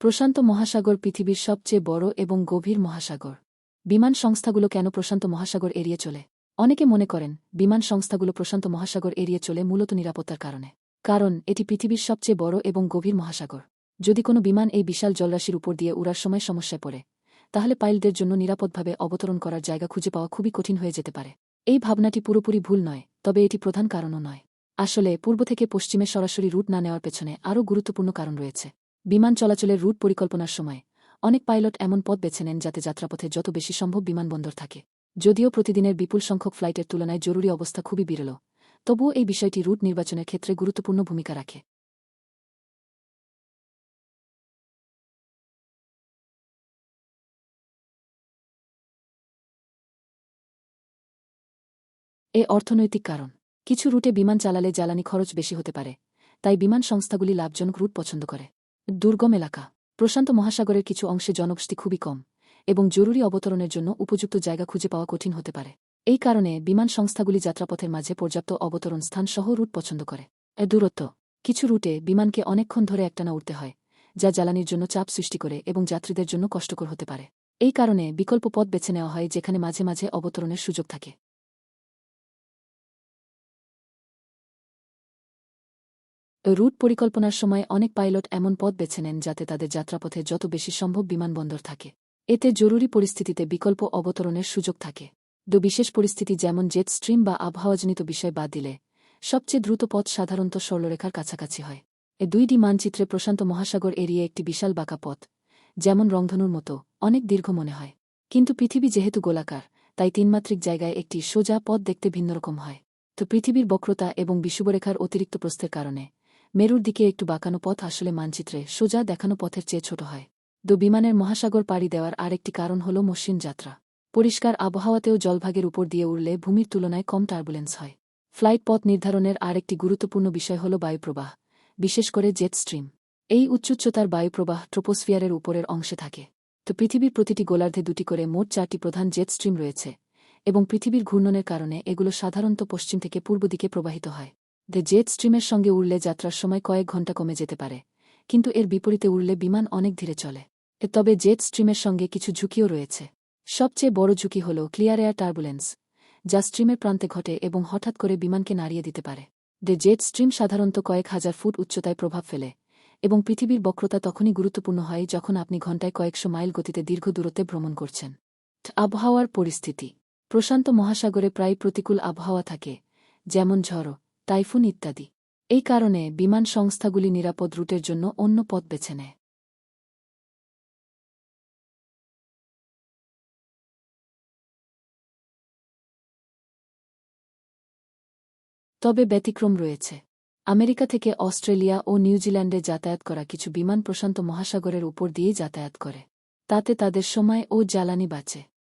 প্রশান্ত মহাসাগর পৃথিবীর সবচেয়ে বড় এবং গভীর মহাসাগর। বিমান সংস্থাগুলো কেন প্রশান্ত মহাসাগর এড়িয়ে চলে? অনেকে মনে করেন, বিমান সংস্থাগুলো প্রশান্ত মহাসাগর এড়িয়ে চলে মূলত নিরাপত্তার কারণে। কারণ, এটি পৃথিবীর সবচেয়ে বড় এবং গভীর মহাসাগর। যদি কোনো বিমান এই বিশাল জলরাশির উপর দিয়ে উড়ার সময় সমস্যায় পড়ে, তাহলে পাইলদের জন্য নিরাপদভাবে অবতরণ করার জায়গা খুঁজে পাওয়া খুবই কঠিন হয়ে যেতে পারে। এই ভাবনাটি পুরোপুরি ভুল নয়, তবে এটি প্রধান কারণও নয়। আসলে, পূর্ব থেকে পশ্চিমে সরাসরি রুট না নেওয়ার পেছনে আরও গুরুত্বপূর্ণ কারণ রয়েছে। বিমান চলাচলের রুট পরিকল্পনার সময়, অনেক পাইলট এমন পথ বেছে নেন যাতে যাত্রাপথে যত বেশি সম্ভব বিমানবন্দর থাকে। যদিও প্রতিদিনের বিপুল সংখ্যক ফ্লাইটের তুলনায় জরুরি অবস্থা খুবই বিরল, তবুও এই বিষয়টি রুট নির্বাচনের ক্ষেত্রে গুরুত্বপূর্ণ ভূমিকা রাখে। এ অর্থনৈতিক কারণ। কিছু রুটে বিমান চালালে জ্বালানি খরচ বেশি হতে পারে, তাই বিমান সংস্থাগুলি লাভজনক রুট পছন্দ করে। দুর্গম এলাকা। প্রশান্ত মহাসাগরের কিছু অংশে জনবসতি খুবই কম এবং জরুরি অবতরণের জন্য উপযুক্ত জায়গা খুঁজে পাওয়া কঠিন হতে পারে। এই কারণে বিমান সংস্থাগুলি যাত্রাপথের মাঝে পর্যাপ্ত অবতরণ স্থান সহ রুট পছন্দ করে। এ দূরত্ব। কিছু রুটে বিমানকে অনেকক্ষণ ধরে একটানা উঠতে হয়, যা জ্বালানির জন্য চাপ সৃষ্টি করে এবং যাত্রীদের জন্য কষ্টকর হতে পারে। এই কারণে বিকল্প পথ বেছে নেওয়া হয় যেখানে মাঝে মাঝে অবতরণের সুযোগ থাকে। রুট পরিকল্পনার সময় অনেক পাইলট এমন পথ বেছে নেন যাতে তাদের যাত্রাপথে যত বেশি সম্ভব বিমানবন্দর থাকে। এতে জরুরি পরিস্থিতিতে বিকল্প অবতরণের সুযোগ থাকে। দু বিশেষ পরিস্থিতি যেমন জেট স্ট্রিম বা আবহাওয়াজনিত বিষয় বাদ দিলে, সবচেয়ে দ্রুত পথ সাধারণত সরলরেখার কাছাকাছি হয়। এ দুইটি মানচিত্রে প্রশান্ত মহাসাগর এড়িয়ে একটি বিশাল বাঁকা পথ, যেমন রংধনুর মতো, অনেক দীর্ঘ মনে হয়। কিন্তু পৃথিবী যেহেতু গোলাকার, তাই তিনমাত্রিক জায়গায় একটি সোজা পথ দেখতে ভিন্নরকম হয়। তো পৃথিবীর বক্রতা এবং বিষুবরেখার অতিরিক্ত প্রস্থের কারণে মেরুর দিকে একটু বাঁকানো পথ আসলে মানচিত্রে সোজা দেখানো পথের চেয়ে ছোট হয়। দু বিমানের মহাসাগর পাড়ি দেওয়ার আরেকটি কারণ হল মসৃণ যাত্রা। পরিষ্কার আবহাওয়াতেও জলভাগের উপর দিয়ে উড়লে ভূমির তুলনায় কম টার্বুলেন্স হয়। ফ্লাইট পথ নির্ধারণের আরেকটি গুরুত্বপূর্ণ বিষয় হল বায়ুপ্রবাহ, বিশেষ করে জেট স্ট্রিম। এই উচ্চুচ্চতার বায়ুপ্রবাহ ট্রোপোস্ফিয়ারের উপরের অংশে থাকে। তো পৃথিবীর প্রতিটি গোলার্ধে দুটি করে মোট চারটি প্রধান জেট স্ট্রিম রয়েছে, এবং পৃথিবীর ঘূর্ণনের কারণে এগুলো সাধারণত পশ্চিম থেকে পূর্ব দিকে প্রবাহিত হয়। দ্য জেট স্ট্রিমের সঙ্গে উড়লে যাত্রার সময় কয়েক ঘণ্টা কমে যেতে পারে, কিন্তু এর বিপরীতে উড়লে বিমান অনেক ধীরে চলে। তবে জেট স্ট্রিমের সঙ্গে কিছু ঝুঁকিও রয়েছে। সবচেয়ে বড় ঝুঁকি হল ক্লিয়ার এয়ার টার্বুলেন্স, যা স্ট্রিমের প্রান্তে ঘটে এবং হঠাৎ করে বিমানকে নাড়িয়ে দিতে পারে। দ্য জেট স্ট্রিম সাধারণত কয়েক হাজার ফুট উচ্চতায় প্রভাব ফেলে, এবং পৃথিবীর বক্রতা তখনই গুরুত্বপূর্ণ হয় যখন আপনি ঘণ্টায় কয়েকশো মাইল গতিতে দীর্ঘ দূরত্বে ভ্রমণ করছেন। আবহাওয়ার পরিস্থিতি। প্রশান্ত মহাসাগরে প্রায় প্রতিকূল আবহাওয়া থাকে, যেমন ঝড় টাইফুন ইত্যাদি। এই কারণে বিমান সংস্থাগুলি নিরাপদ রুটের জন্য অন্য পথ বেছে নেয়। তবে ব্যতিক্রম রয়েছে। আমেরিকা থেকে অস্ট্রেলিয়া ও নিউজিল্যান্ডে যাতায়াত করা কিছু বিমান প্রশান্ত মহাসাগরের উপর দিয়েই যাতায়াত করে। তাতে তাদের সময় ও জ্বালানি বাঁচে।